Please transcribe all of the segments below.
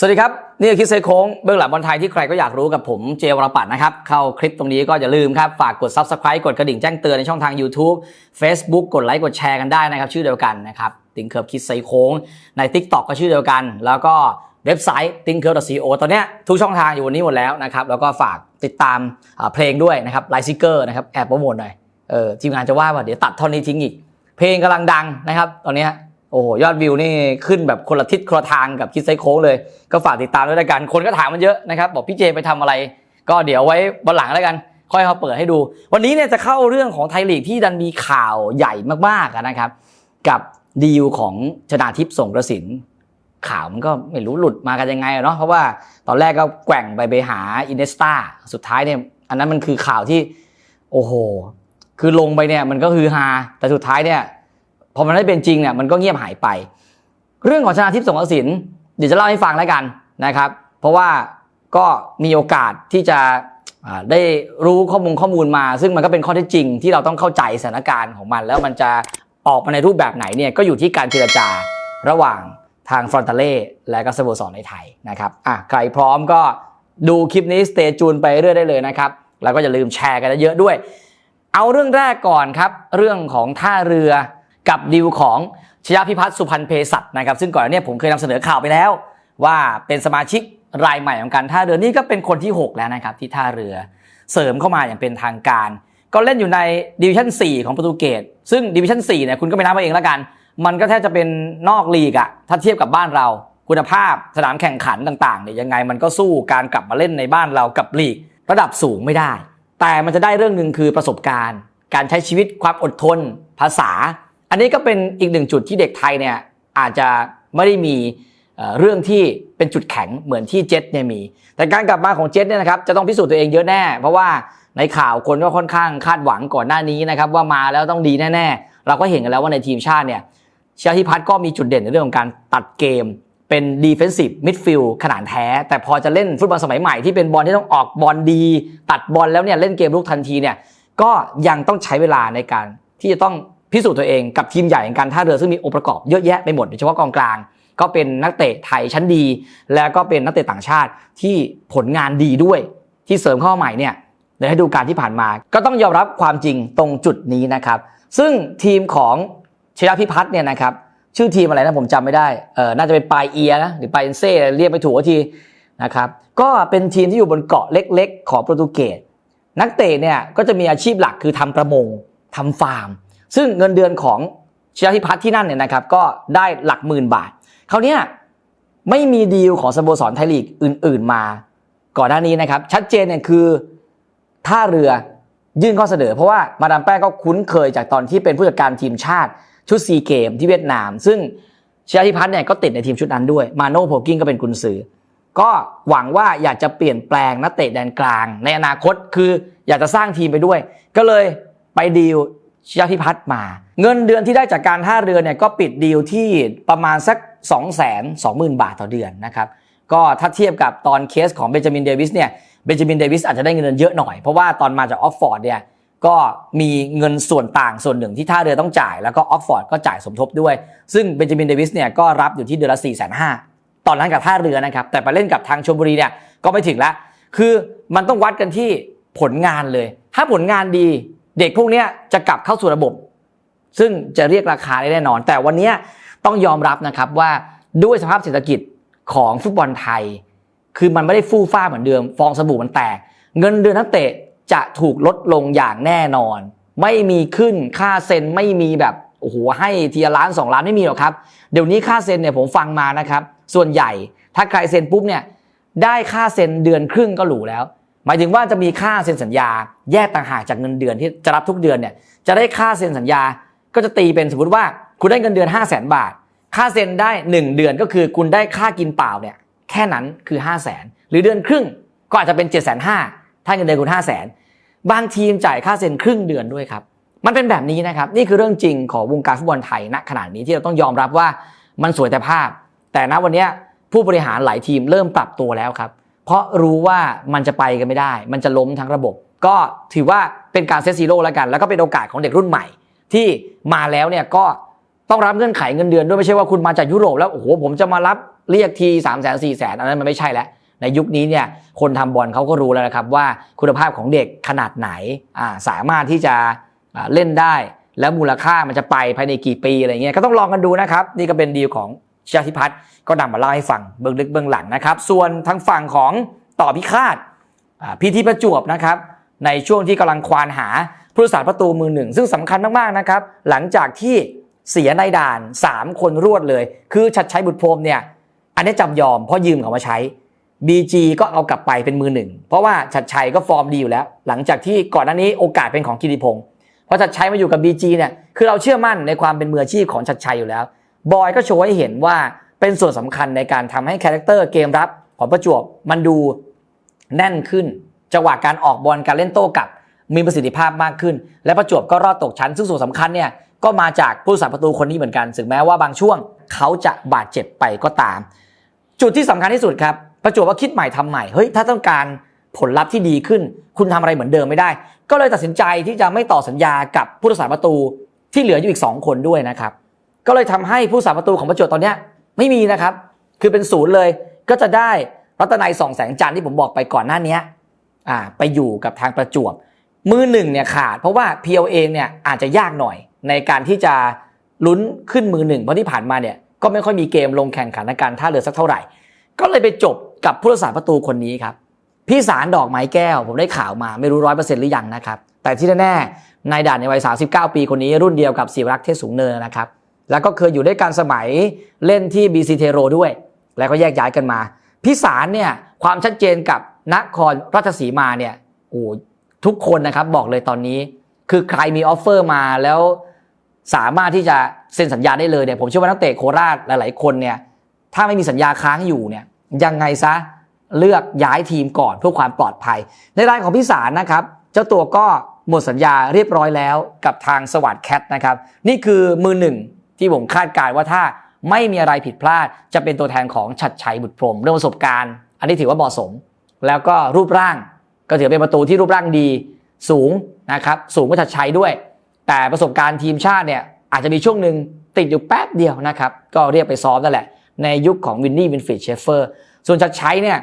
สวัสดีครับ นี่คือคิดเซโค้งเบื้องหลังบอลไทยที่ใครก็อยากรู้กับผมเจวรปัตน์นะครับ เข้าคลิปตรงนี้ก็อย่าลืมครับ ฝากกด Subscribe กดกระดิ่งแจ้งเตือนในช่องทาง YouTube Facebook กดไลค์กดแชร์กันได้นะครับ ชื่อเดียวกันนะครับติงเคิร์ฟคิดเซโค้งใน TikTok ก็ชื่อเดียวกัน แล้วก็เว็บไซต์ t h i n k c u r v e co ตอนเนี้ยทุกช่องทางอยู่วันนี้หมดแล้วนะครับแล้วก็ฝากติดตามเพลงด้วยนะครับไลซิเกอร์นะครับแอบโปรโมทหน่อยเออทีมงานจะว่าว่าเดี๋ยวตัดท่อนนี้ทิ้งอีกเพลงกำลังดังนะครับ ตอนนี้ โอ้ยอดวิวนี่ขึ้นแบบคนละทิศคนละทางกับคิดไซโค้งเลย ก็ฝากติดตามด้วยกันคนก็ถามมันเยอะนะครับบอกพี่เจไปทำอะไร ก็เดี๋ยวไว้วันหลังแล้วกัน ค่อยเขาเปิดให้ดู วันนี้เนี่ยจะเข้าเรื่องของไทยลีกที่ดันมีข่าวใหญ่มากๆนะครับ กับดีลของชนาทิพย์ส่งกระสินข่าวมันก็ไม่รู้หลุดมากันยังไงเนาะเพราะว่าตอนแรกก็แกว่งไปไปหาอินเนสตาสุดท้ายเนี่ยอันนั้นมันคือข่าวที่ โอ้โห คือลงไปเนี่ยมันก็คือฮาแต่สุดท้ายเนี่ย พอมันไม่เป็นจริงเนี่ยมันก็เงียบหายไป เรื่องของชนะทิพย์สงกระสินเดี๋ยวจะเล่าให้ฟังแล้วกันนะครับ เพราะว่าก็มีโอกาสที่จะได้รู้ข้อมูลข้อมูลมา ซึ่งมันก็เป็นข้อเท็จจริง ที่เราต้องเข้าใจสถานการณ์ของมัน แล้วมันจะออกมาในรูปแบบไหนเนี่ยก็อยู่ที่การเจรจาระหว่างทางฟรอนตาเล่และก็สโมสรในไทยนะครับอะใครพร้อมก็ดูคลิปนี้สเตจูนไปเรื่อยได้เลยนะครับ แล้วก็อย่าลืมแชร์กันเยอะด้วย เอาเรื่องแรกก่อนครับ เรื่องของท่าเรือ กับดีลของชยาพิพัฒน์สุพรรณเพศัตนะครับ ซึ่งก่อนหน้านี้ผมเคยนำเสนอข่าวไปแล้ว ว่าเป็นสมาชิกรายใหม่ของการท่าเรือนี่ก็เป็นคนที่ 6 แล้วนะครับ ที่ท่าเรือเสริมเข้ามาอย่างเป็นทางการ ก็เล่นอยู่ในดิวิชั่น 4 ของโปรตุเกสซึ่งดิวิชั่น4เนี่ยคุณก็ไปนับเอาเองแล้วกัน มันก็แทบจะเป็นนอกลีกอะถ้าเทียบกับบ้านเรา คุณภาพสนามแข่งขันต่างๆเนี่ยยังไงมันก็สู้การกลับมาเล่นในบ้านเรากับลีก ระดับสูงไม่ได้ แต่มันจะได้เรื่องหนึ่งคือประสบการณ์ การใช้ชีวิตความอดทน ภาษา อันนี้ก็เป็นอีกหนึ่งจุดที่เด็กไทยเนี่ยอาจจะไม่ได้มีเรื่องที่เป็นจุดแข็งเหมือนที่เจ็ตเนี่ยมี แต่การกลับมาของเจ็ตเนี่ยนะครับจะต้องพิสูจน์ตัวเองเยอะแน่ เพราะว่าในข่าวคนก็ค่อนข้างคาดหวังก่อนหน้านี้นะครับว่ามาแล้วต้องดีแน่ๆ เราก็เห็นกันแล้วว่าในทีมชาติเนี่ยชาธิพัฒน์ก็มีจุดเด่นในเรื่องของการตัดเกม เป็น defensive midfield ขนาดแท้ แต่พอจะเล่นฟุตบอลสมัยใหม่ที่เป็นบอลที่ต้องออกบอลดี ตัดบอลแล้วเนี่ยเล่นเกมลุกทันทีเนี่ยก็ยังต้องใช้เวลาในการที่จะต้อง พิสูจน์ตัวเองกับทีมใหญ่อย่างการท่าเรือซึ่งมีองค์ประกอบเยอะแยะไปหมดโดยเฉพาะกองกลาง ก็เป็นนักเตะไทยชั้นดี แล้วก็เป็นนักเตะต่างชาติที่ผลงานดีด้วย ที่เสริมเข้าใหม่เนี่ยในฤดูกาลที่ผ่านมา ก็ต้องยอมรับความจริงตรงจุดนี้นะครับ ซึ่งทีมของชยพิพัฒน์เนี่ยนะครับชื่อทีมอะไรนะผมจำไม่ได้เออน่าจะเป็นปลายเอียนะหรือปลายเอ็นเซ่เรียกไม่ถูกทีนะครับก็เป็นทีมที่อยู่บนเกาะเล็ก ๆ ของโปรตุเกสนักเตะเนี่ยก็จะมีอาชีพหลักคือทำประมงทำฟาร์ม ซึ่งเงินเดือนของชยพิพัฒน์ที่นั่นเนี่ยนะครับก็ได้หลักหมื่นบาทคราวเนี้ยไม่มีดีลของสโมสรไทยลีกอื่น ๆ มา ก่อนหน้านี้นะครับ ชัดเจนเนี่ยคือท่าเรือยื่นข้อเสนอ เพราะว่ามาดามแป้งก็คุ้นเคยจากตอนที่เป็นผู้จัดการทีมชาติชุดซีเกมที่เวียดนาม ซึ่งชยาธิพัฒน์เนี่ยก็ติดในทีมชุดนั้นด้วยมาโน่โพกิ้งก็เป็นกุนซือ ก็หวังว่าอยากจะเปลี่ยนแปลงนักเตะแดนกลาง ในอนาคตคืออยากจะสร้างทีมไปด้วย ก็เลยไปดีล ชยาธิพัฒน์มา เงินเดือนที่ได้จากการท่าเรือเนี่ยก็ปิดดีลที่ประมาณสัก 2 2 0 0 0 0 บาทต่อเดือนนะครับก็ถ้าเทียบกับตอนเคสของเบนจามินเดวิสเนี่ยเบนจามินเดวิสอาจจะได้เงินเดือนเยอะหน่อย เพราะว่าตอนมาจากออกฟอร์ดเนี่ยก็มีเงินส่วนต่างส่วนหนึ่งที่ท่าเรือต้องจ่ายแล้วก็ออกฟอร์ดก็จ่ายสมทบด้วย ซึ่งเบนจามินเดวิสเนี่ยก็รับอยู่ที่เดือนละ4 5 0 0 0ตอนนั้นกับท่าเรือนะครับแต่ไปเล่นกับทางชลบุรีเนี่ยก็ไม่ถึงละคือมันต้องวัดกันที่ผลงานเลย ถ้าผลงานดี เด็กพวกนี้จะกลับเข้าสู่ระบบ ซึ่งจะเรียกราคาได้แน่นอน แต่วันนี้ต้องยอมรับนะครับว่าด้วยสภาพเศรษฐกิจของฟุตบอลไทย คือมันไม่ได้ฟู่ฟ้าเหมือนเดิม ฟองสบู่มันแตก เงินเดือนนักเตะจะถูกลดลงอย่างแน่นอน ไม่มีขึ้นค่าเซ็นไม่มีแบบโอ้โหให้ทีละล้านสองล้านไม่มีหรอกครับ เดี๋ยวนี้ค่าเซ็นเนี่ยผมฟังมานะครับ ส่วนใหญ่ถ้าใครเซ็นปุ๊บเนี่ยได้ค่าเซ็นเดือนครึ่งก็หรูแล้ว หมายถึงว่าจะมีค่าเซ็นสัญญา แยกต่างหากจากเงินเดือนที่จะรับทุกเดือนเนี่ยจะได้ค่าเซ็นสัญญาก็จะตีเป็นสมมติว่าคุณได้เงินเดือน 5 0 0 0 0 0บาท ค่าเซ็นได้ 1 เดือนก็คือคุณได้ค่ากินเปล่าเนี่ยแค่นั้นคือ 5 0 0 0 0 0 หรือเดือนครึ่งก็อาจจะเป็น 7 5 0 0 0 0ถ้าเงินเดือนคุณ5 0 0 0 0 0 บางทีมจ่ายค่าเซ็นครึ่งเดือนด้วยครับ มันเป็นแบบนี้นะครับ นี่คือเรื่องจริงของวงการฟุตบอลไทยณขณะนี้ที่เราต้องยอมรับว่ามันสวยแต่ภาพ แต่ณวันนี้ผู้บริหารหลายทีมเริ่มปรับตัวแล้วครับ เพราะรู้ว่ามันจะไปกันไม่ได้ มันจะล้มทั้งระบบ ก็ถือว่าเป็นการเซตซีโร่แล้วกัน แล้วก็เป็นโอกาสของเด็กรุ่นใหม่ ที่มาแล้วเนี่ยก็ต้องรับเงื่อนไขเงินเดือนด้วยไม่ใช่ว่าคุณมาจากยุโรปแล้วโอ้โหผมจะมารับเรียกที3 0 0 0 0 0 4 0 0 0 0อันนั้นมันไม่ใช่แล้วในยุคนี้เนี่ยคนทำบอลเขาก็รู้แล้วนะครับว่าคุณภาพของเด็กขนาดไหนสามารถที่จะเล่นได้ แล้วมูลค่ามันจะไปภายในกี่ปีอะไรเงี้ยก็ต้องลองกันดูนะครับ นี่ก็เป็นดีลของ ชาติพัฒน์ก็นำมาเล่าให้ฟังเบื้องลึกเบื้องหลังนะครับ ส่วนทางฝั่งของต่อพิฆาตพีทีประจวบนะครับ ในช่วงที่กำลังควานหาผู้รักษาประตูมือหนึ่งซึ่งสำคัญมากๆนะครับ หลังจากที่เสียในด่าน 3 คนรวดเลย คือชัดชัยบุตรพรมเนี่ยอันนี้จำยอมเพราะยืมเขามาใช้ BG ก็เอากลับไปเป็นมือหนึ่ง เพราะว่าชัดชัยก็ฟอร์มดีอยู่แล้ว หลังจากที่ก่อนหน้านี้โอกาสเป็นของกิติพงศ์พอชัดชัยมาอยู่กับ BG เนี่ยคือเราเชื่อมั่นในความเป็นมืออาชีพของชัดชัยอยู่แล้ว บอยก็โชว์ให้เห็นว่าเป็นส่วนสำคัญในการทำให้คาแรคเตอร์เกมรับของประจวบมันดูแน่นขึ้น จังหวะการออกบอลการเล่นโต้กลับ มีประสิทธิภาพมากขึ้น และประจวบก็รอดตกชั้น ซึ่งส่วนสำคัญเนี่ยก็มาจากผู้รักษาประตูคนนี้เหมือนกันถึงแม้ว่าบางช่วงเขาจะบาดเจ็บไปก็ตาม จุดที่สำคัญที่สุดครับประจวบว่าคิดใหม่ทำใหม่เฮ้ยถ้าต้องการผลลัพธ์ที่ดีขึ้น คุณทำอะไรเหมือนเดิมไม่ได้ ก็เลยตัดสินใจที่จะไม่ต่อสัญญากับผู้รักษาประตูที่เหลืออยู่อีก 2 คนด้วยนะครับ ก็เลยทำให้ผู้รักษาประตูของประจวบตอนเนี้ยไม่มีนะครับ คือเป็นศูนย์เลยก็จะได้รัตนัยสองแสงจันทร์ที่ผมบอกไปก่อนหน้านี้อ่าไปอยู่กับทางประจวบ มือหนึ่งเนี่ยขาด เพราะว่าเพียวเองเนี่ยอาจจะยากหน่อย ในการที่จะลุ้นขึ้นมือหนึ่งเพราะที่ผ่านมาเนี่ยก็ไม่ค่อยมีเกมลงแข่งขันในการท่าเรือสักเท่าไหร่ ก็เลยไปจบกับผู้รักษาประตูคนนี้ครับพี่สารดอกไม้แก้ว ผมได้ข่าวมาไม่รู้ร้อยเปอร์เซ็นต์หรือยังนะครับ แต่ที่แน่ๆนายด่านในวัย 39 ปีคนนี้รุ่นเดียวกับศิวรักษ์เทศสูงเนินนะครับ แล้วก็เคยอยู่ด้วยกันสมัยเล่นที่ BC เทโรด้วย แล้วก็แยกย้ายกันมาพี่สารเนี่ยความชัดเจนกับนครราชสีมาเนี่ยโอ้ทุกคนนะครับบอกเลยตอนนี้ คือใครมีออฟเฟอร์มาแล้วสามารถที่จะเซ็นสัญญาได้เลยเนี่ยผมเชื่อว่านักเตะโคราชหลาย ๆ คนเนี่ยถ้าไม่มีสัญญาค้างอยู่เนี่ยยังไงซะเลือกย้ายทีมก่อนเพื่อความปลอดภัย ในรายของพี่สารนะครับ เจ้าตัวก็หมดสัญญาเรียบร้อยแล้วกับทางสวัสด์แคทนะครับ นี่คือมือหนึ่ง ที่ผมคาดการณ์ว่าถ้าไม่มีอะไรผิดพลาด จะเป็นตัวแทนของชัดชัยบุตรพรมเรื่องประสบการณ์ อันนี้ถือว่าเหมาะสม แล้วก็รูปร่างก็ถือเป็นประตูที่รูปร่างดีสูงนะครับสูงกว่าชัดชัยด้วย แต่ประสบการณ์ทีมชาติเนี่ยอาจจะมีช่วงหนึ่งติดอยู่แป๊บเดียวนะครับก็เรียกไปซ้อมนั่นแหละ ในยุคของวินนี่วินฟรีดเชฟเฟอร์ส่วนชัดชัยเนี่ย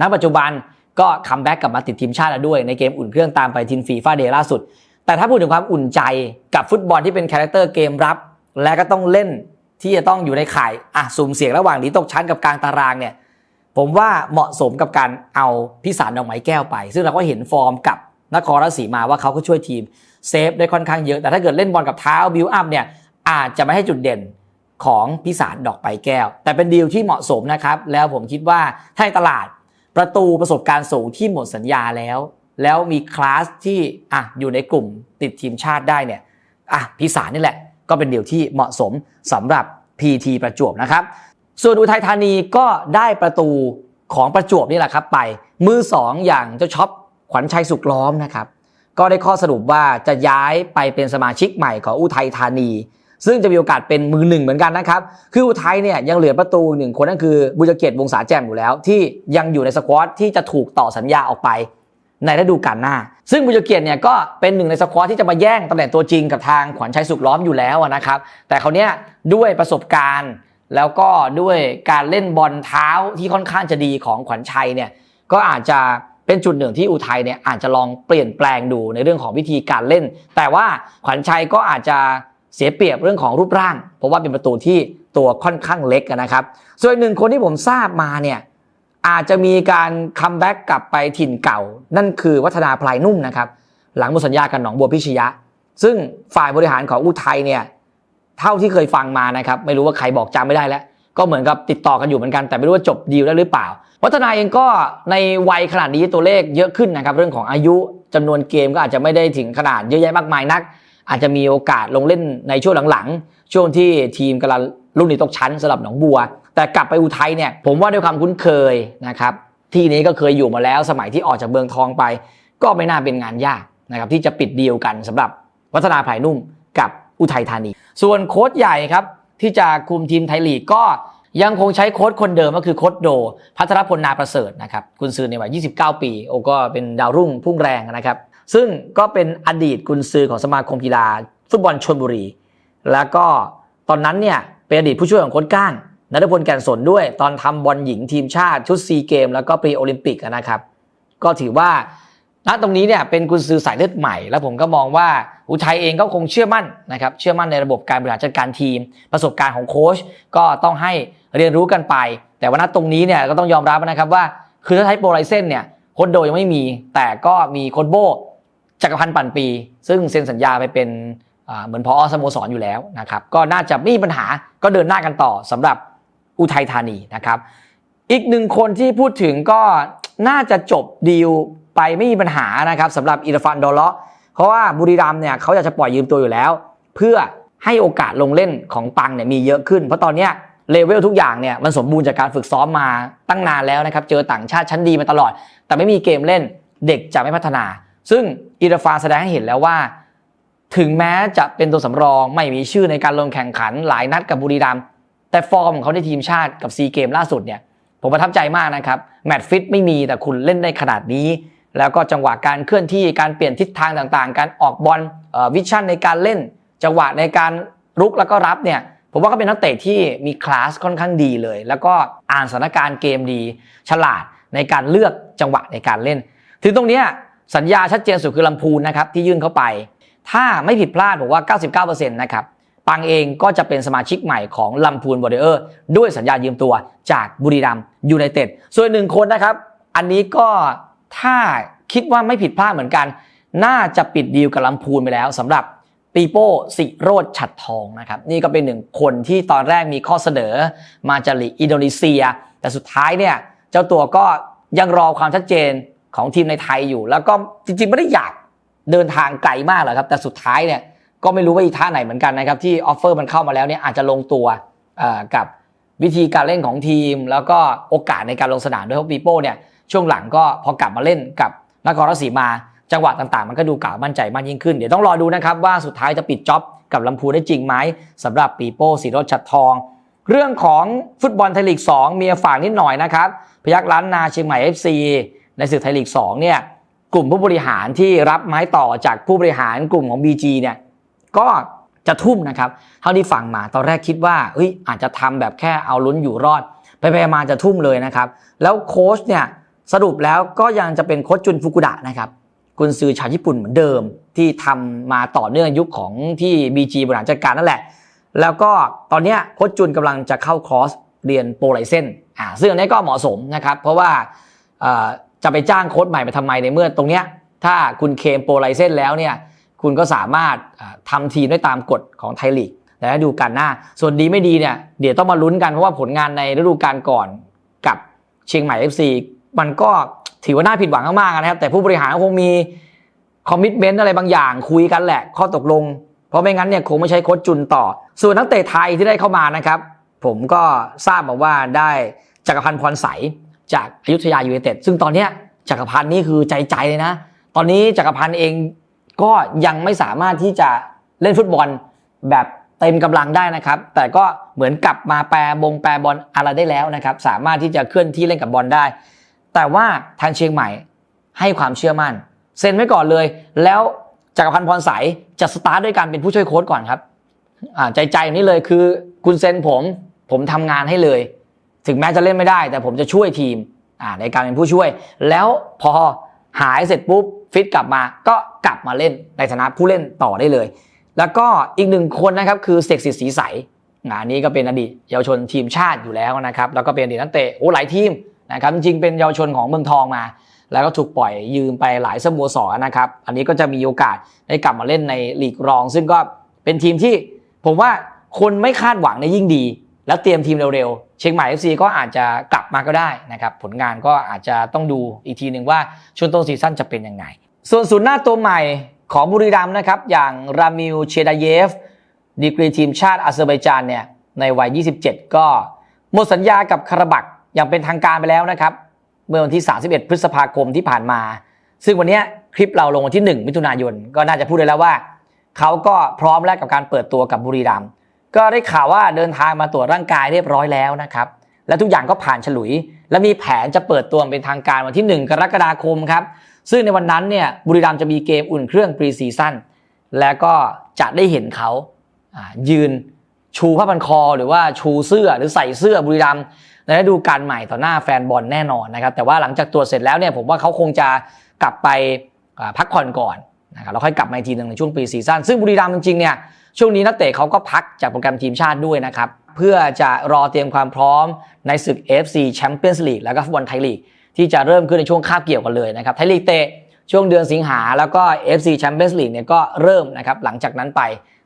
ณปัจจุบันก็คัมแบ็กกลับมาติดทีมชาติแล้วด้วยในเกมอุ่นเครื่องตามไปทินฟีฟ่าเดย์ล่าสุด แต่ถ้าพูดถึงความอุ่นใจกับฟุตบอลที่เป็นคาแรคเตอร์เกมรับ และก็ต้องเล่นที่จะต้องอยู่ในข่ายอะสุ่มเสี่ยงระหว่างหนีตกชั้นกับกลางตารางเนี่ยผมว่าเหมาะสมกับการเอาพิสารดอกไม้แก้วไป ซึ่งเราก็เห็นฟอร์มกับนครราชสีมาว่าเขาก็ช่วยทีมเซฟได้ค่อนข้างเยอะ แต่ถ้าเกิดเล่นบอลกับเท้าบิวอัพเนี่ยอาจจะไม่ให้จุดเด่นของพิสารดอกไม้แก้ว แต่เป็นดีลที่เหมาะสมนะครับ แล้วผมคิดว่าถ้าในตลาดประตูประสบการณ์สูงที่หมดสัญญาแล้ว แล้วมีคลาสที่อะอยู่ในกลุ่มติดทีมชาติได้เนี่ยอะพิสารนี่แหละ ก็เป็นเดีลที่เหมาะสมสำหรับ PT ประจวบนะครับ ส่วนอุทัยธานีก็ได้ประตูของประจวบนี่แหละครับไป มือสองอย่างเจ้าช็อปขวัญชัยสุขล้อมนะครับ ก็ได้ข้อสรุปว่าจะย้ายไปเป็นสมาชิกใหม่ของอุทัยธานี ซึ่งจะมีโอกาสเป็นมือหนึ่งเหมือนกันนะครับ คืออุทัยเนี่ยยังเหลือประตูหนึ่งคนนั่นคือบุญเกียรติวงศาแจ่มอยู่แล้ว ที่ยังอยู่ในสควอตที่จะถูกต่อสัญญาออกไป ในฤดูกาลหน้า ซึ่งบุญเกียรติเนี่ยก็เป็นหนึ่งในสควอตที่จะมาแย่งตำแหน่งตัวจริงกับทางขวัญชัยสุขล้อมอยู่แล้วนะครับ แต่เขาเนี้ยด้วยประสบการณ์ แล้วก็ด้วยการเล่นบอลเท้าที่ค่อนข้างจะดีของขวัญชัยเนี่ยก็อาจจะเป็นจุดหนึ่งที่อุทัยเนี่ยอาจจะลองเปลี่ยนแปลงดูในเรื่องของวิธีการเล่น แต่ว่าขวัญชัยก็อาจจะเสียเปรียบเรื่องของรูปร่าง เพราะว่าเป็นประตูที่ตัวค่อนข้างเล็กนะครับ ส่วนหนึ่งคนที่ผมทราบมาเนี่ย อาจจะมีการคัมแบ็กกลับไปถิ่นเก่า นั่นคือวัฒนาพลายนุ่มนะครับ หลังหมดสัญญากับหนองบัวพิชยะ ซึ่งฝ่ายบริหารของอุทัยเนี่ยเท่าที่เคยฟังมานะครับ ไม่รู้ว่าใครบอกจำไม่ได้แล้ว ก็เหมือนกับติดต่อกันอยู่เหมือนกันแต่ไม่รู้ว่าจบดีลได้หรือเปล่า วัฒนาเองก็ในวัยขนาดนี้ตัวเลขเยอะขึ้นนะครับ เรื่องของอายุจำนวนเกมก็อาจจะไม่ได้ถึงขนาดเยอะแยะมากมายนัก อาจจะมีโอกาสลงเล่นในช่วงหลังๆช่วงที่ทีมกำลังรุ่นนี้ตกชั้นสำหรับหนองบัว แต่กลับไปอุทัยเนี่ยผมว่าด้วยความคุ้นเคยนะครับที่นี้ก็เคยอยู่มาแล้วสมัยที่ออกจากเมืองทองไป ก็ไม่น่าเป็นงานยากนะครับที่จะปิดเดีลกันสำหรับวัฒนาไผ่นุ่มกับอุทัยธานี ส่วนโค้ชใหญ่ครับที่จะคุมทีมไทยลีกก็ยังคงใช้โค้ชคนเดิมก็คือโค้ชโด พัทรพลนาประเสริฐนะครับกุนซือในวัย 29 ปี โอ้ก็เป็นดาวรุ่งพุ่งแรงนะครับ ซึ่งก็เป็นอดีตกุนซือของสมาคมกีฬาฟุตบอลชนบุรี แล้วก็ตอนนั้นเนี่ยเป็นอดีตผู้ช่วยของโค้ชก้าง นฤพลแก่นสนด้วยตอนทำบอลหญิงทีมชาติชุดซีเกม แล้วก็ปรีโอลิมปิกนะครับ ก็ถือว่าณตรงนี้เนี่ยเป็นกุญซือสายเลือดใหม่ แล้วผมก็มองว่าอุทัยเองก็คงเชื่อมั่นนะครับเชื่อมั่นในระบบการบริหารจัดการทีม ประสบการณ์ของโค้ชก็ต้องให้เรียนรู้กันไป แต่ว่าณตรงนี้เนี่ยก็ต้องยอมรับนะครับว่าคือถ้าใช้โปรไลเซนเนี่ยโค้ดโดยังไม่มี แต่ก็มีโค้ดโบจักรพันธ์ปั่นปี ซึ่งเซ็นสัญญาไปเป็นเหมือนพอสโมสรอยู่แล้วนะครับก็น่าจะไม่มีปัญหาก็เดินหน้ากันต่อสำหรับ อุทัยธานีนะครับ อีกหนึ่งคนที่พูดถึงก็น่าจะจบดีลไปไม่มีปัญหานะครับสำหรับอิรฟานดอลเลาะเพราะว่าบุรีรัมเนี่ยเขาอยากจะปล่อยยืมตัวอยู่แล้ว เพื่อให้โอกาสลงเล่นของปังเนี่ยมีเยอะขึ้น เพราะตอนเนี้ยเลเวลทุกอย่างเนี่ยมันสมบูรณ์จากการฝึกซ้อมมาตั้งนานแล้วนะครับเจอต่างชาติชั้นดีมาตลอด แต่ไม่มีเกมเล่นเด็กจะไม่พัฒนา ซึ่งอิรฟานแสดงให้เห็นแล้วว่า ถึงแม้จะเป็นตัวสำรองไม่มีชื่อในการลงแข่งขันหลายนัดกับบุรีรัมย์ แต่ฟอร์มของเขาในทีมชาติกับซีเกมล่าสุดเนี่ยผมประทับใจมากนะครับแมตช์ฟิตไม่มีแต่คุณเล่นได้ขนาดนี้ แล้วก็จังหวะการเคลื่อนที่การเปลี่ยนทิศทางต่างๆ การออกบอลวิชั่นในการเล่น จังหวะในการรุกแล้วก็รับเนี่ยผมว่าก็เป็นนักเตะที่มีคลาสค่อนข้างดีเลย แล้วก็อ่านสถานการณ์เกมดี ฉลาดในการเลือกจังหวะในการเล่น ถึงตรงนี้สัญญาชัดเจนสุดคือลำพูนนะครับที่ยื่นเข้าไป ถ้าไม่ผิดพลาดผมว่า 99%นะครับ ปังเองก็จะเป็นสมาชิกใหม่ของลำพูนบอร์เดอร์ด้วยสัญญายืมตัวจากบุรีรัมยูไนเต็ดส่วนหนึ่งคนนะครับ อันนี้ก็ถ้าคิดว่าไม่ผิดพลาดเหมือนกัน น่าจะปิดดีลกับลำพูนไปแล้วสำหรับปีโป้สิโรดฉัดทองนะครับ นี่ก็เป็นหนึ่งคนที่ตอนแรกมีข้อเสนอมาจากลีกอินโดนีเซีย แต่สุดท้ายเนี่ยเจ้าตัวก็ยังรอความชัดเจนของทีมในไทยอยู่ แล้วก็จริงๆไม่ได้อยากเดินทางไกลมากหรอกครับ แต่สุดท้ายเนี่ย ก็ไม่รู้ว่าอีท่าไหนเหมือนกันนะครับที่ออฟเฟอร์มันเข้ามาแล้วเนี่ยอาจจะลงตัวกับวิธีการเล่นของทีม แล้วก็โอกาสในการลงสนามด้วยเพราะปีโป้เนี่ยช่วงหลังก็พอกลับมาเล่นกับนครราชสีมาจังหวะต่างๆ มันก็ดูกล่าวมั่นใจมากยิ่งขึ้น เดี๋ยวต้องรอดูนะครับว่าสุดท้ายจะปิดจ็อบกับลำพูนได้จริงไหมสำหรับปีโป้สีรถชัดทอง เรื่องของฟุตบอลไทยลีก 2 มีฝากนิดหน่อยนะครับพยักล้านนาเชียงใหม่ FC ในศึกไทยลีก 2 เนี่ยกลุ่มผู้บริหารที่รับไม้ต่อจากผู้บริหารกลุ่มของ BG เนี่ย ก็จะทุ่มนะครับ เท่าที่ฟังมาตอนแรกคิดว่าเฮ้ยอาจจะทำแบบแค่เอาลุ้นอยู่รอด ไปไปมาจะทุ่มเลยนะครับ แล้วโค้ชเนี่ยสรุปแล้วก็ยังจะเป็นโค้ชจุนฟุกุดะนะครับกุนซือชาวญี่ปุ่นเหมือนเดิม ที่ทำมาต่อเนื่องยุคของที่ BG บริหารจัดการนั่นแหละ แล้วก็ตอนนี้โค้ชจุนกำลังจะเข้าคอร์สเรียนโปรไลเซนอ่าซึ่งอันนี้ก็เหมาะสมนะครับ เพราะว่าอ่อจะไปจ้างโค้ชใหม่ไปทำไมในเมื่อตรงเนี้ยถ้าคุณเคมโปรไลเซนแล้วเนี่ย คุณก็สามารถอ่าทำทีมได้ตามกฎของไทยลีกแต่ดูกันหน้า ส่วนดีไม่ดีเนี่ยเดี๋ยวต้องมาลุ้นกันเพราะว่าผลงานในฤดูกาลก่อนกับเชียงใหม่ FC มันก็ถือว่าน่าผิดหวังมากๆนะครับ แต่ผู้บริหารก็คงมีคอมมิชเมนต์อะไรบางอย่างคุยกันแหละ ข้อตกลง เพราะไม่งั้นเนี่ยคงไม่ใช้โค้ชจุนต่อ ส่วนนักเตะไทยที่ได้เข้ามานะครับ ผมก็ทราบมาว่าได้จักรพันธ์พรใสจากอยุธยายูไนเต็ดซึ่งตอนเนี้ยจักรพันธ์นี่คือใจใจเลยนะ ตอนนี้จักรพันธ์เอง ก็ยังไม่สามารถที่จะเล่นฟุตบอลแบบเต็มกำลังได้นะครับ แต่ก็เหมือนกลับมาแปรบงแปรบอลอะไรได้แล้วนะครับ สามารถที่จะเคลื่อนที่เล่นกับบอลได้ แต่ว่าทางเชียงใหม่ให้ความเชื่อมั่น เซ็นไว้ก่อนเลย แล้วจักรพันธ์พรใสจะสตาร์ทด้วยการเป็นผู้ช่วยโค้ชก่อนครับใจใจอย่างนี้เลยคือ คุณเซ็นผมผมทำงานให้เลย ถึงแม้จะเล่นไม่ได้ แต่ผมจะช่วยทีมในการเป็นผู้ช่วย แล้วพอ หายเสร็จปุ๊บฟิตกลับมาก็กลับมาเล่นในฐานะผู้เล่นต่อได้เลย แล้วก็อีกหนึ่งคนนะครับคือเสกสิทธิ์ศรีใสงานนี้ก็เป็นอดีตเยาวชนทีมชาติอยู่แล้วนะครับ แล้วก็เป็นอดีตนักเตะโอ้หลายทีมนะครับจริงๆเป็นเยาวชนของเมืองทองมา แล้วก็ถูกปล่อยยืมไปหลายสโมสรนะครับ อันนี้ก็จะมีโอกาสได้กลับมาเล่นในลีกรอง ซึ่งก็เป็นทีมที่ผมว่าคนไม่คาดหวังในยิ่งดี แล้วเตรียมทีมเร็ว เชียงใหม่ FC ก็อาจจะกลับมาก็ได้นะครับผลงานก็อาจจะต้องดูอีกทีหนึ่งว่าช่วงต้นซีซั่นจะเป็นยังไง ส่วนศูนย์หน้าตัวใหม่ของบุรีรัมย์นะครับอย่างรามิลเชดาเยฟ ดีกรีทีมชาติอาเซอร์ไบจานเนี่ยในวัย 27 ก็หมดสัญญากับคาราบักอย่างเป็นทางการไปแล้วนะครับ เมื่อวันที่ 31 พฤษภาคมที่ผ่านมา ซึ่งวันนี้คลิปเราลงวันที่ 1 มิถุนายน ก็น่าจะพูดได้แล้วว่า เขาก็พร้อมแล้วกับการเปิดตัวกับบุรีรัมย์ ก็ได้ข่าวว่าเดินทางมาตรวจร่างกายเรียบร้อยแล้วนะครับ และทุกอย่างก็ผ่านฉลุย และมีแผนจะเปิดตัวเป็นทางการวันที่ 1 กรกฎาคมครับ ซึ่งในวันนั้นเนี่ยบุรีรัมย์จะมีเกมอุ่นเครื่องปรีซีซั่นแล้วก็จะได้เห็นเขาายืนชูผ้าพันคอ หรือว่าชูเสื้อหรือใส่เสื้อบุรีรัมย์ในฤดูกาลใหม่ต่อหน้าแฟนบอลแน่นอนนะครับ แต่ว่าหลังจากตรวจเสร็จแล้วเนี่ยผมว่าเขาคงจะกลับไปพักผ่อนก่อนนะครับแล้วค่อยกลับมาอีกทีหนึ่งในช่วงปีซีซั่นซึ่งบุรีรัมย์จริงๆเนี่ย ช่วงนี้นักเตะเขาก็พักจากโปรแกรมทีมชาติด้วยนะครับ เพื่อจะรอเตรียมความพร้อมในศึก FC Champions League แล้วก็ฟุตบอลไทยลีกที่จะเริ่มขึ้นในช่วงคาบเกี่ยวกันเลยนะครับไทยลีกเตะช่วงเดือนสิงหาแล้วก็ FC Champions League เนี่ยก็เริ่มนะครับหลังจากนั้นไป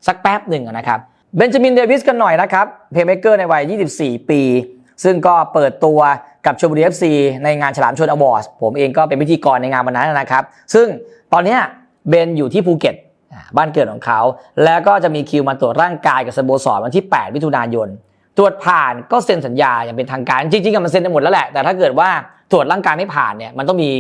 สักแป๊บหนึ่งนะครับเบนจามินเดวิสกันหน่อยนะครับเพย์เมเกอร์ในวัย 24 ปี ซึ่งก็เปิดตัวกับชมบุรี FC ในงานฉลามชนอวอร์ดผมเองก็เป็นพิธีกรในงานวันนั้นนะครับ ซึ่งตอนนี้เบนอยู่ที่ภูเก็ต บ้านเกิดของเขา แล้วก็จะมีคิวมาตรวจร่างกายกับสโมสรวันที่ 8 มิถุนายน ตรวจผ่านก็เซ็นสัญญาอย่างเป็นทางการ จริงๆมันเซ็นไปหมดแล้วแหละ แต่ถ้าเกิดว่าตรวจร่างกายไม่ผ่านเนี่ยมันต้องมี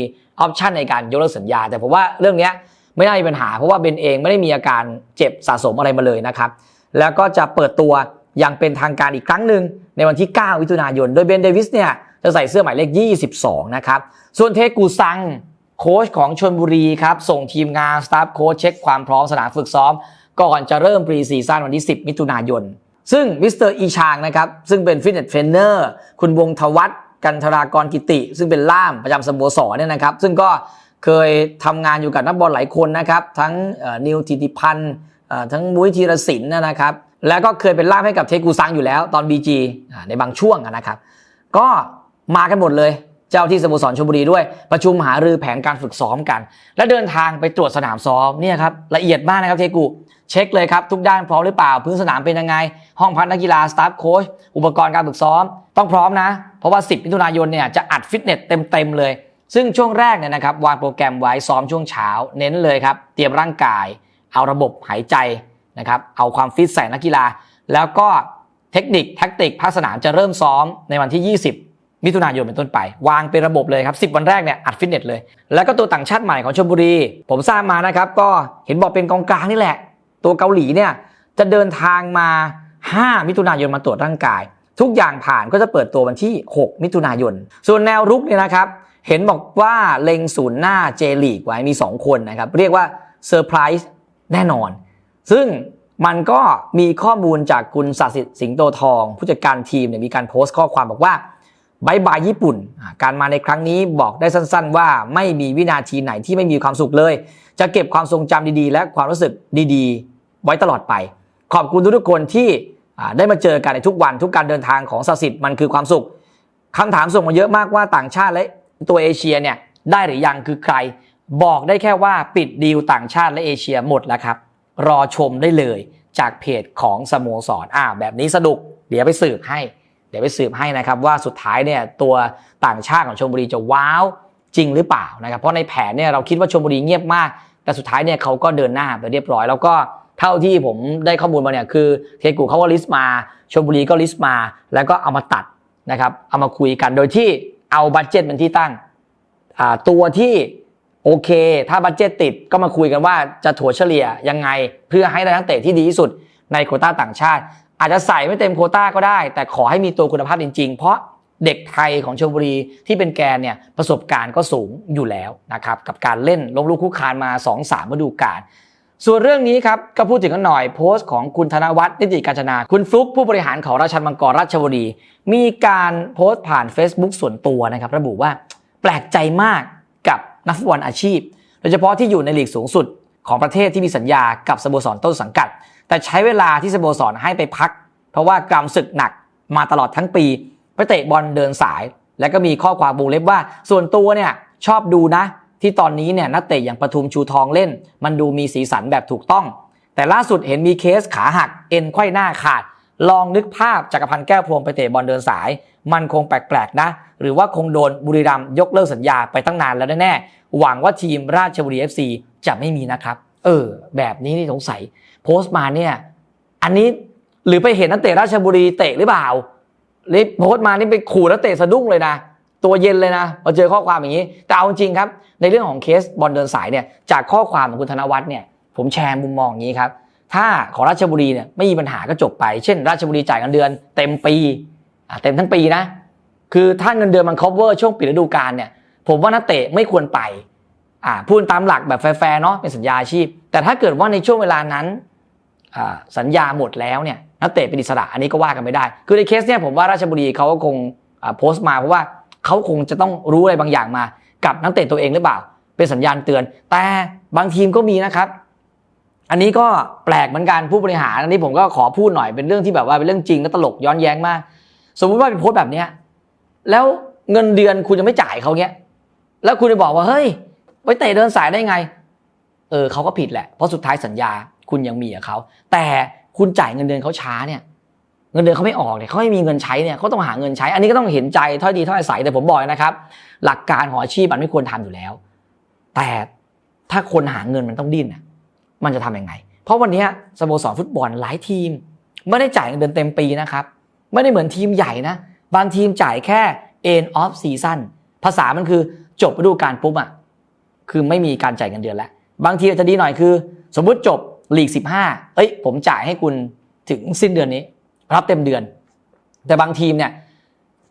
ออปชันในการยกเลิกสัญญา แต่ผมว่าเรื่องนี้ไม่น่ามีปัญหาเพราะว่าเบนเองไม่ได้มีอาการเจ็บสะสมอะไรมาเลยนะครับแล้วก็จะเปิดตัวอย่างเป็นทางการอีกครั้งหนึ่งในวันที่ 9 มิถุนายน โดยเบนเดวิสเนี่ยจะใส่เสื้อหมายเลข 22 นะครับ ส่วนเทกูซัง โค้ชของชนบุรีครับส่งทีมงานสตาฟโค้ชเช็คความพร้อมสนามฝึกซ้อม ก่อนจะเริ่มปรีซีซั่นวันที่ 10 มิถุนายน ซึ่งมิสเตอร์อีชางนะครับซึ่งเป็นฟิตเนสเทรนเนอร์คุณวงทวัฒกันธรากรกิติ ซึ่งเป็นล่ามประจำสโมสรเนี่ยนะครับ ซึ่งก็เคยทำงานอยู่กับนักบอลหลายคนนะครับ ทั้งนิวทิติพันธ์ทั้งมุ้ยธีรศิลป์นะครับ แล้วก็เคยเป็นล่ามให้กับเทกูซังอยู่แล้วตอน BG อ่าในบางช่วงนะครับ ก็มากันหมดเลย เจ้าที่สโมสรชลบุรีด้วย ประชุมหารือแผนการฝึกซ้อมกัน และเดินทางไปตรวจสนามซ้อมเนี่ยครับละเอียดมากนะครับเทกูเช็คเลยครับทุกด้านพร้อมหรือเปล่าพื้นสนามเป็นยังไง ห้องพักนักกีฬาสตาฟโค้ชอุปกรณ์การฝึกซ้อม ต้องพร้อมนะ เพราะว่า 10มิถุนายนเนี่ยจะอัดฟิตเนสเต็มๆเลย ซึ่งช่วงแรกเนี่ยนะครับวางโปรแกรมไว้ซ้อมช่วงเช้า เน้นเลยครับเตรียมร่างกาย เอาระบบหายใจนะครับเอาความฟิตใส่นักกีฬา แล้วก็เทคนิคแท็กติกภาคสนามจะเริ่มซ้อมในวันที่ 20 มิถุนายนเป็นต้นไป วางเป็นระบบเลยครับ10 วันแรกเนี่ยอัดฟิตเนสเลย แล้วก็ตัวต่างชาติใหม่ของชลบุรี ผมทราบมานะครับก็เห็นบอกเป็นกองกลางนี่แหละ ตัวเกาหลีเนี่ยจะเดินทางมา 5 มิถุนายนมาตรวจร่างกาย ทุกอย่างผ่านก็จะเปิดตัววันที่ 6 มิถุนายน ส่วนแนวรุกเนี่ยนะครับเห็นบอกว่าเล็งศูนย์หน้าเจลีกไว้มี 2 คนนะครับเรียกว่าเซอร์ไพรส์แน่นอน ซึ่งมันก็มีข้อมูลจากคุณศาสิสิงโตทอง ผู้จัดการทีมเนี่ยมีการโพสต์ข้อความบอกว่า บายบายญี่ปุ่น การมาในครั้งนี้บอกได้สั้น ๆ ว่าไม่มีวินาทีไหนที่ไม่มีความสุขเลย จะเก็บความทรงจำดีๆ และความรู้สึกดีๆ ไว้ตลอดไป ขอบคุณทุกๆคนที่ได้มาเจอกันในทุกวันทุกการเดินทางของศาสิทธิ์มันคือความสุขคำถามส่งมาเยอะมากว่าต่างชาติและตัวเอเชียเนี่ยได้หรือยังคือใคร บอกได้แค่ว่าปิดดีลต่างชาติและเอเชียหมดแล้วครับ รอชมได้เลยจากเพจของสโมสรอ่าแบบนี้สนุก เดี๋ยวไปสืบให้ เดี๋ยวไปสืบให้นะครับว่าสุดท้ายเนี่ยตัวต่างชาติของชมบุรีจะว้าวจริงหรือเปล่านะครับเพราะในแผนเนี่ยเราคิดว่าชมบุรีเงียบมาก แต่สุดท้ายเนี่ยเขาก็เดินหน้าไปเรียบร้อย แล้วก็เท่าที่ผมได้ข้อมูลมาเนี่ยคือเทกูเขาก็ลิสต์มาชมบุรีก็ลิสต์มา แล้วก็เอามาตัดนะครับเอามาคุยกันโดยที่เอาบัตเจ็ตเป็นที่ตั้งอ่าตัวที่โอเค ถ้าบัตเจ็ตติดก็มาคุยกันว่าจะถัวเฉลี่ยยังไง เพื่อให้ได้นักเตะที่ดีที่สุดในโคต้าต่างชาติ อาจจะใส่ไม่เต็มโคต้าก็ได้ แต่ขอให้มีตัวคุณภาพจริง ๆ เพราะเด็กไทยของชลบุรีที่เป็นแกนเนี่ยประสบการณ์ก็สูงอยู่แล้วนะครับกับการเล่นลงลูกคุกคานมา 2-3ฤดูกาลส่วนเรื่องนี้ครับก็พูดถึงกันหน่อยโพสต์ของคุณธนวัฒน์นิติการจนา คุณฟลุกผู้บริหารของราชันมังกรราชบุรี มีการโพสต์ผ่าน Facebook ส่วนตัวนะครับ ระบุว่าแปลกใจมากกับนักฟุตบอลอาชีพ โดยเฉพาะที่อยู่ในลีกสูงสุดของประเทศที่มีสัญญากับสโมสรต้นสังกัด แต่ใช้เวลาที่สโมสรให้ไปพัก เพราะว่ากรรมศึกหนักมาตลอดทั้งปีไปเตะบอลเดินสาย แล้วก็มีข้อความบูเล็บว่า ส่วนตัวเนี่ยชอบดูนะ ที่ตอนนี้เนี่ยนักเตะอย่างปทุมชูทองเล่น มันดูมีสีสันแบบถูกต้อง แต่ล่าสุดเห็นมีเคสขาหักเอ็นไขว้หน้าขาด ลองนึกภาพจักรพันธ์แก้วพรมไปเตะบอลเดินสาย มันคงแปลกๆนะ หรือว่าคงโดนบุรีรัมย์ยกเลิกสัญญาไปตั้งนานแล้วแน่ๆหวังว่าทีมราชบุรี FC จะไม่มีนะครับ เออ แบบนี้นี่สงสัย โพสต์มาเนี่ย อันนี้หรือไปเห็นนักเตะราชบุรีเตะหรือเปล่าหรือโพสต์มานี่ไปขู่นักเตะสะดุ้งเลยนะตัวเย็นเลยนะพอเจอข้อความอย่างนี้ แต่เอาจริงครับ ในเรื่องของเคสบอลเดินสายเนี่ยจากข้อความของคุณธนวัฒน์เนี่ย ผมแชร์มุมมองอย่างนี้ครับ ถ้าของราชบุรีเนี่ยไม่มีปัญหาก็จบไป เช่น ราชบุรีจ่ายเงินเดือน เต็มปีอะเต็มทั้งปีนะ คือถ้าเงินเดือนมัน cover ช่วงปิดฤดูกาลเนี่ย ผมว่านักเตะไม่ควรไป อ่าพูดตามหลักแบบแฟร์ๆเนาะเป็นสัญญาอาชีพ แต่ถ้าเกิดว่าในช่วงเวลานั้นอ่าสัญญาหมดแล้วเนี่ยนักเตะเป็นอิสระอันนี้ก็ว่ากันไม่ได้ คือในเคสเนี่ยผมว่าราชบุรีเขาก็คงโพสต์มาเพราะว่าเขาคงจะต้องรู้อะไรบางอย่างมา กับนักเตะตัวเองหรือเปล่า เป็นสัญญาณเตือน แต่บางทีมก็มีนะครับ อันนี้ก็แปลกเหมือนกันผู้บริหารอันนี้ผมก็ขอพูดหน่อยเป็นเรื่องที่แบบว่าเป็นเรื่องจริงและตลกย้อนแย้งมาก สมมุติว่าเป็นโพสต์แบบเนี้ยแล้วเงินเดือนคุณจะไม่จ่ายเขาเงี้ย แล้วคุณจะบอกว่าเฮ้ย ไปเตะเดินสายได้ไง เออเขาก็ผิดแหละ เพราะสุดท้ายสัญญาคุณยังมีกับเขา แต่คุณจ่ายเงินเดือนเขาช้าเนี่ย เงินเดือนเขาไม่ออกเนี่ยเขาไม่มีเงินใช้เนี่ยเขาต้องหาเงินใช้ อันนี้ก็ต้องเห็นใจถ้อยดีถ้อยอาศัยแต่ผมบอกนะครับ หลักการขออาชีพมันไม่ควรทำอยู่แล้ว แต่ถ้าคนหาเงินมันต้องดิ้นน่ะมันจะทำยังไง เพราะวันนี้สโมสรฟุตบอลหลายทีม ไม่ได้จ่ายเงินเดือนเต็มปีนะครับ ไม่ได้เหมือนทีมใหญ่นะ บางทีมจ่ายแค่ end of season ภาษามันคือจบฤดูกาลปุ๊บอะ คือไม่มีการจ่ายเงินเดือนแล้ว บางทีอาจจะดีหน่อยคือ สมมุติจบลีก 15 เอ้ย ผมจ่ายให้คุณถึงสิ้นเดือนนี้ รับเต็มเดือน แต่บางทีมเนี่ย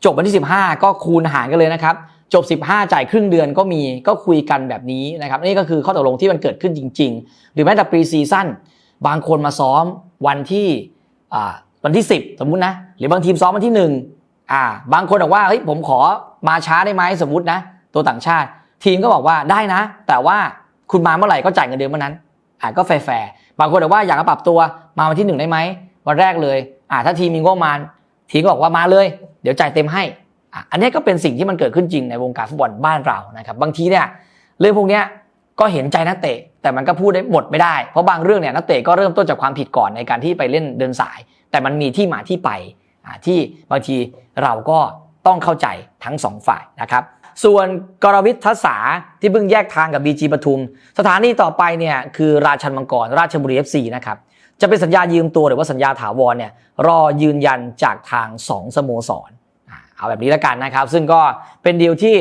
จบวันที่ 15 ก็คูณหารกันเลยนะครับ จบ 15 จ่ายครึ่งเดือนก็มีก็คุยกันแบบนี้นะครับนี่ก็คือข้อตกลงที่มันเกิดขึ้นจริง ๆ หรือแม้แต่ปรีซีซั่นบางคนมาซ้อมวันที่อ่าวันที่ 10 สมมุตินะ หรือบางทีมซ้อมวันที่1อ่าบางคนบอกว่าเฮ้ยผมขอมาช้าได้ไหมสมมุตินะ ตัวต่างชาติ ทีมก็บอกว่าได้นะ แต่ว่าคุณมาเมื่อไหร่ก็จ่ายเงินเดือนเมื่อนั้นอ่าก็แฟร์บางคนบอกว่าอยากปรับตัวมาวันที่หนึ่งได้ไหมวันแรกเลยอ่าถ้าทีมมีงบมาทีมก็บอกว่ามาเลย เดี๋ยวจ่ายเต็มให้อะอันนี้ก็เป็นสิ่งที่มันเกิดขึ้นจริงในวงการฟุตบอลบ้านเรานะครับบางทีเนี่ยเรื่องพวกเนี้ยก็เห็นใจนักเตะ แต่มันก็พูดได้หมดไม่ได้ เพราะบางเรื่องเนี่ยนักเตะก็เริ่มต้นจากความผิดก่อนในการที่ไปเล่นเดินสาย แต่มันมีที่มาที่ไปอะที่บางทีเราก็ต้องเข้าใจทั้งสองฝ่ายนะครับ ส่วนกรวิทย์ทัศาที่เพิ่งแยกทางกับบีจีปทุม สถานีต่อไปเนี่ยคือราชันมังกร ราชบุรี FC นะครับจะเป็นสัญญายืมตัวหรือว่าสัญญาถาวรเนี่ยรอยืนยันจากทางสองสโมสรเอาแบบนี้แล้วกันนะครับ ซึ่งก็เป็นดีลที่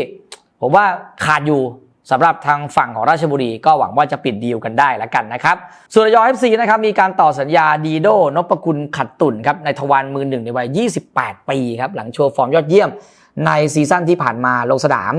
ผมว่าขาดอยู่สำหรับทางฝั่งของราชบุรีก็หวังว่าจะปิดดีลกันได้แล้วกันนะครับส่วนยอเอฟซีนะครับมีการต่อสัญญาดีโดนพคุณขัดตุนครับในทวารมือหนึ่งในวัย 28 ปีครับหลังโชว์ฟอร์มยอดเยี่ยม ในซีซั่นที่ผ่านมาลงสนาม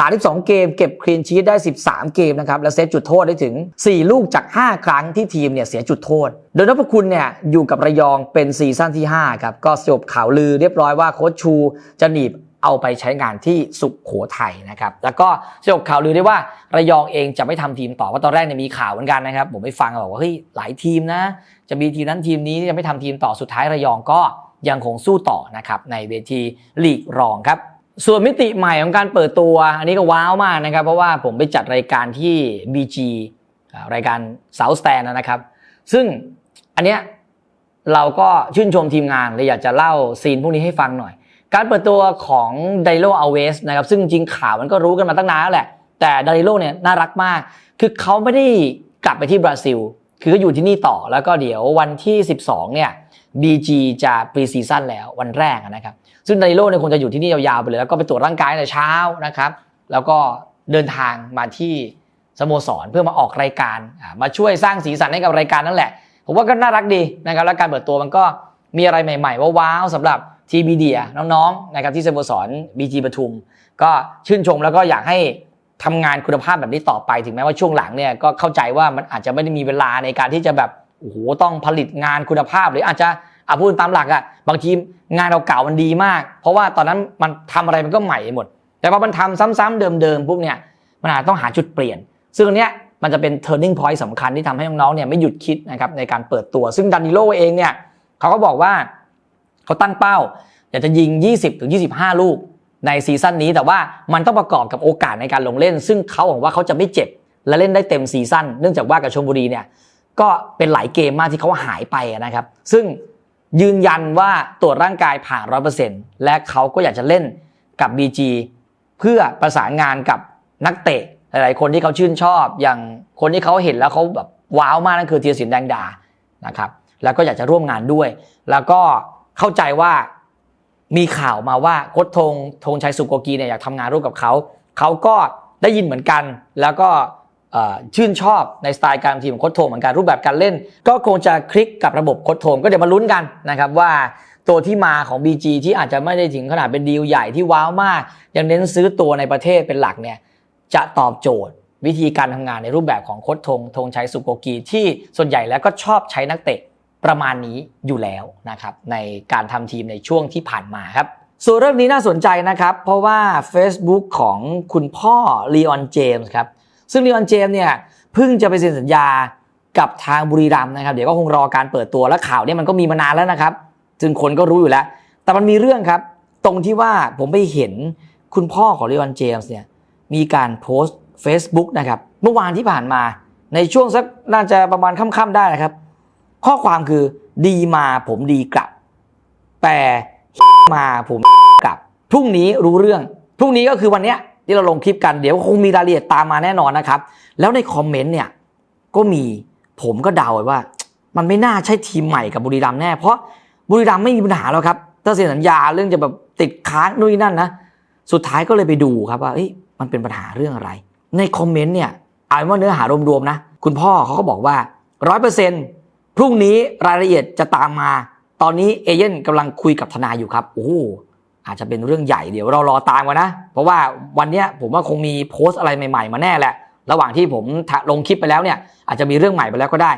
32 เกม เก็บคลีนชีตได้ 13 เกมนะครับ และเซฟจุดโทษได้ถึง 4 ลูกจาก 5 ครั้งที่ทีมเนี่ยเสียจุดโทษ โดยนพคุณเนี่ยอยู่กับระยองเป็นซีซั่นที่ 5 ครับ ก็จบข่าวลือเรียบร้อยว่าโค้ชชูจะหนีบเอาไปใช้งานที่สุขโขทัยนะครับ แล้วก็สยบข่าวลือได้ว่าระยองเองจะไม่ทำทีมต่อว่าะตอนแรกเนี่ยมีข่าวเหมือนกันนะครับ ผมไปฟังบอกว่าเฮ้ยหลายทีมนะ จะมีทีมนั้นทีมนี้จะไม่ทำทีมต่อสุดท้ายระยองก็ ยังคงสู้ต่อนะครับในเวทีลีกรองครับ ส่วนมิติใหม่ของการเปิดตัว อันนี้ก็ว้าวมากนะครับ เพราะว่าผมไปจัดรายการที่ BG รายการ South Stand นะครับ ซึ่งอันเนี้ยเราก็ชื่นชมทีมงานเลยอยากจะเล่าซีนพวกนี้ให้ฟังหน่อย การเปิดตัวของไดโ o อเวสนะครับซึ่งจริงข่าวมันก็รู้กันมาตั้งนานแล้วแหละ แต่ไดโ o เนี่ยน่ารักมาก คือเขาไม่ได้กลับไปที่บราซิล คือเขาอยู่ที่นี่ต่อแล้วก็เดี๋ยววันที่ 12 เนี่ย BG จะปรีซีซั่นแล้ววันแรกนะครับ ซึ่งไดโร่เนี่ยคงจะอยู่ที่นี่ยาวๆไปเลย แล้วก็ไปตรวจร่างกายในเช้านะครับ แล้วก็เดินทางมาที่สโมสรเพื่อมาออกรายการ มาช่วยสร้างสีสันให้กับรายการนั่นแหละ ผมว่าก็น่ารักดีนะครับ แล้วการเปิดตัวมันก็มีอะไรใหม่ๆว้าวๆสำหรับทีบีเดียน้องๆนะครับที่สโมสร BG ปทุม ก็ชื่นชมแล้วก็อยากให้ทำงานคุณภาพแบบนี้ต่อไป ถึงแม้ว่าช่วงหลังเนี่ยก็เข้าใจว่ามันอาจจะไม่ได้มีเวลาในการที่จะแบบ โอ้โหต้องผลิตงานคุณภาพหรืออาจจะอะพูดตามหลักอะ่ะบางทีงานเราเก่ามันดีมาก เพราะว่าตอนนั้นมันทำอะไรมันก็ใหม่หมด แต่พอมันทำซ้ำๆเดิมๆปุ๊บเนี่ยมันอาจจะต้องหาจุดเปลี่ยน ซึ่งเนี้ยมันจะเป็น turning point สำคัญที่ทำให้น้องๆเนี่ยไม่หยุดคิดนะครับในการเปิดตัว ซึ่งดันิโลเองเนี่ยเขาก็บอกว่าเขาตั้งเป้าอยากจะยิง 20-25 ลูกในซีซั่นนี้แต่ว่ามันต้องประกอบกับโอกาสในการลงเล่น ซึ่งเขาหวังว่าเขาจะไม่เจ็บและเล่นได้เต็มซีซั่นเนื่องจากว่ากับชลบุรีเนี่ย ก็เป็นหลายเกมมากที่เขาหายไปนะครับ ซึ่งยืนยันว่าตรวจร่างกายผ่านร้อยเปอร์เซ็นต์และเขาก็อยากจะเล่นกับ BG เพื่อประสานงานกับนักเตะหลาย ๆ คนที่เขาชื่นชอบ อย่างคนที่เขาเห็นแล้วเขาแบบว้าวมากนั่นคือเทียสินแดงดานะครับ แล้วก็อยากจะร่วมงานด้วย แล้วก็เข้าใจว่ามีข่าวมาว่าโค้ชธงธงชัยสุโกกีเนี่ยอยากทำงานร่วมกับเขา เขาก็ได้ยินเหมือนกัน แล้วก็ ชื่นชอบในสไตล์การทีมของโค้ชโทงเหมือนกันรูปแบบการเล่น ก็คงจะคลิกกับระบบโค้ชโทงก็เดี๋ยวมาลุ้นกันนะครับว่าตัวที่มาของ BG ที่อาจจะไม่ได้ถึงขนาดเป็นดีลใหญ่ที่ว้าวมาก ยังเน้นซื้อตัวในประเทศเป็นหลักเนี่ยจะตอบโจทย์วิธีการทำงานในรูปแบบของโค้ชทงธงชัยสุโกกีที่ส่วนใหญ่แล้วก็ชอบใช้นักเตะประมาณนี้อยู่แล้วนะครับในการทำทีมในช่วงที่ผ่านมาครับ ส่วนเรื่องนี้น่าสนใจนะครับ เพราะว่า Facebook ของคุณพ่อลีออนเจมส์ครับ ซึ่งลีออนเจมส์เนี่ยเพิ่งจะไปเซ็นสัญญากับทางบุรีรัมย์นะครับ เดี๋ยวก็คงรอการเปิดตัวและข่าวเนี่ยมันก็มีมานานแล้วนะครับซึ่งคนก็รู้อยู่แล้ว แต่มันมีเรื่องครับ ตรงที่ว่าผมไปเห็นคุณพ่อของลีออนเจมส์เนี่ยมีการโพสต์ Facebook นะครับ เมื่อวานที่ผ่านมาในช่วงสักน่าจะประมาณค่ำๆได้นะครับ ข้อความคือดีมาผมดีกลับ แต่มาผมกลับ พรุ่งนี้รู้เรื่อง พรุ่งนี้ก็คือวันเนี้ย ที่เราลงคลิปกันเดี๋ยวคงมีรายละเอียดตามมาแน่นอนนะครับ แล้วในคอมเมนต์เนี่ยก็มีผมก็เดาไว้ว่า มันไม่น่าใช่ทีมใหม่กับบุรีรัมย์แน่ เพราะบุรีรัมย์ไม่มีปัญหาแล้วครับถ้าเซ็นสัญญาเรื่องจะแบบติดค้างนู่นนนั่นนะสุดท้ายก็เลยไปดูครับว่ามันเป็นปัญหาเรื่องอะไร ในคอมเมนต์เนี่ยเอาเป็นว่าเนื้อหารวมๆนะ คุณพ่อเขาก็บอกว่าร้อยเปอร์เซ็นต์พรุ่งนี้รายละเอียดจะตามมา ตอนนี้เอเย่นกำลังคุยกับทนายอยู่ครับ โอ้ อาจจะเป็นเรื่องใหญ่เดี๋ยวเรารอตามกันนะ เพราะว่าวันนี้ผมว่าคงมีโพสต์อะไรใหม่ๆ มาแน่แหละ ระหว่างที่ผมลงคลิปไปแล้วเนี่ยอาจจะมีเรื่องใหม่ไปแล้วก็ได้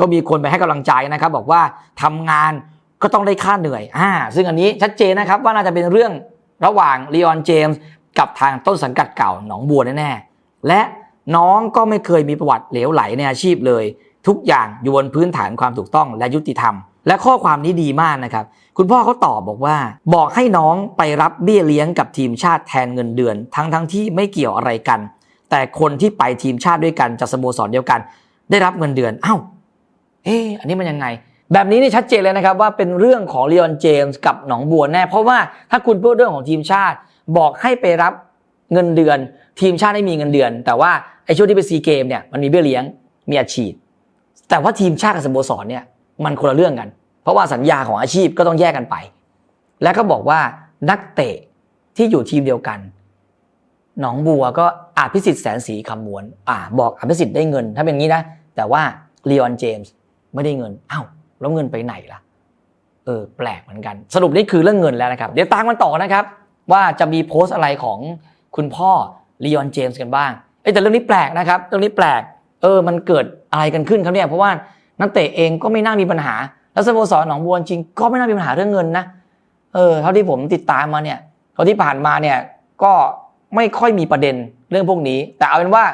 ก็มีคนไปให้กำลังใจนะครับ บอกว่าทำงานก็ต้องได้ค่าเหนื่อยอ่าซึ่งอันนี้ชัดเจนนะครับว่าน่าจะเป็นเรื่องระหว่างลีออนเจมส์กับทางต้นสังกัดเก่าหนองบัวแน่ๆและน้องก็ไม่เคยมีประวัติเหลวไหลในอาชีพเลย ทุกอย่างอยู่บนพื้นฐานความถูกต้องและยุติธรรม และข้อความนี้ดีมากนะครับ คุณพ่อเขาตอบบอกว่า บอกให้น้องไปรับเบี้ยเลี้ยงกับทีมชาติแทนเงินเดือน ทั้งทั้งที่ไม่เกี่ยวอะไรกัน แต่คนที่ไปทีมชาติด้วยกันจากสโมสรเดียวกัน ได้รับเงินเดือนเอ้าเอ๊อันนี้มันยังไง แบบนี้นี่ชัดเจนเลยนะครับว่าเป็นเรื่องของเล o อนเจมส์กับหนองบัวแน่ เพราะว่าถ้าคุณพูดเรื่องของทีมชาติ บอกให้ไปรับเงินเดือน ทีมชาติไม่มีเงินเดือน แต่ว่าไอ้ช่วงที่ไปซีเกมเนี่ยมันมีเบี้ยเลี้ยงมีอาชีพแต่ว่าทีมชาติกับสโมสรเนี่ยมันคนละเรื่องกัน ราะว่าสัญญาของอาชีพก็ต้องแยกกันไป และก็บอกว่านักเตะที่อยู่ทีมเดียวกัน หนองบัวก็อาภิสิทธิ์แสนสีคำมวน อ่า บอกอาภิสิทธิ์ได้เงิน ถ้าเป็นงี้นะ แต่ว่าเล o อนเจมส์ไม่ได้เงินอ้าวแล้วเงินไปไหนล่ะ เออ แปลกเหมือนกัน สรุปนี่คือเรื่องเงินแล้วนะครับ เดี๋ยวตามกันต่อนะครับ ว่าจะมีโพสต์อะไรของคุณพ่อล o อนเจมส์กันบ้างเอ้ยแต่เรื่องนี้แปลกนะครับ เรื่องนี้แปลก เออ มันเกิดอะไรกันขึ้นครับเนี่ย เพราะว่านักเตะเองก็ไม่น่ามีปัญหา แล้วสโมสรหนองบัวจริงก็ไม่น่ามีปัญหาเรื่องเงินนะเออเท่าที่ผมติดตามมาเนี่ยเท่าที่ผ่านมาเนี่ยก็ไม่ค่อยมีประเด็นเรื่องพวกนี้ แต่เอาเป็นว่า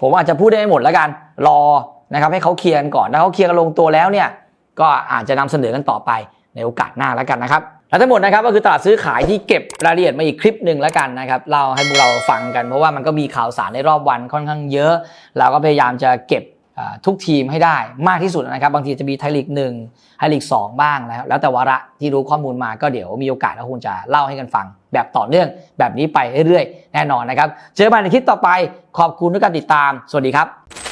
ผมอาจจะพูดได้ไม่หมดแล้วกัน รอนะครับให้เขาเคลียร์กันก่อนถ้าเขาเคลียร์กันลงตัวแล้วเนี่ยก็อาจจะนำเสนอกันต่อไปในโอกาสหน้าแล้วกันนะครับและทั้งหมดนะครับก็คือตลาดซื้อขายที่เก็บรายละเอียดมาอีกคลิปหนึ่งแล้วกันนะครับเราให้พวกเราฟังกันเพราะว่ามันก็มีข่าวสารในรอบวันค่อนข้างเยอะ เราก็พยายามจะเก็บ ทุกทีมให้ได้มากที่สุดนะครับ บางทีจะมีไทยลีกหนึ่งไทยลีกสองบ้างนะครับแล้วแต่วาระที่รู้ข้อมูลมาก็เดี๋ยวมีโอกาสเราคงจะเล่าให้กันฟัง แบบต่อเนื่องแบบนี้ไปเรื่อยๆ แน่นอนนะครับ เจอกันในคลิปต่อไปขอบคุณทุกการติดตาม สวัสดีครับ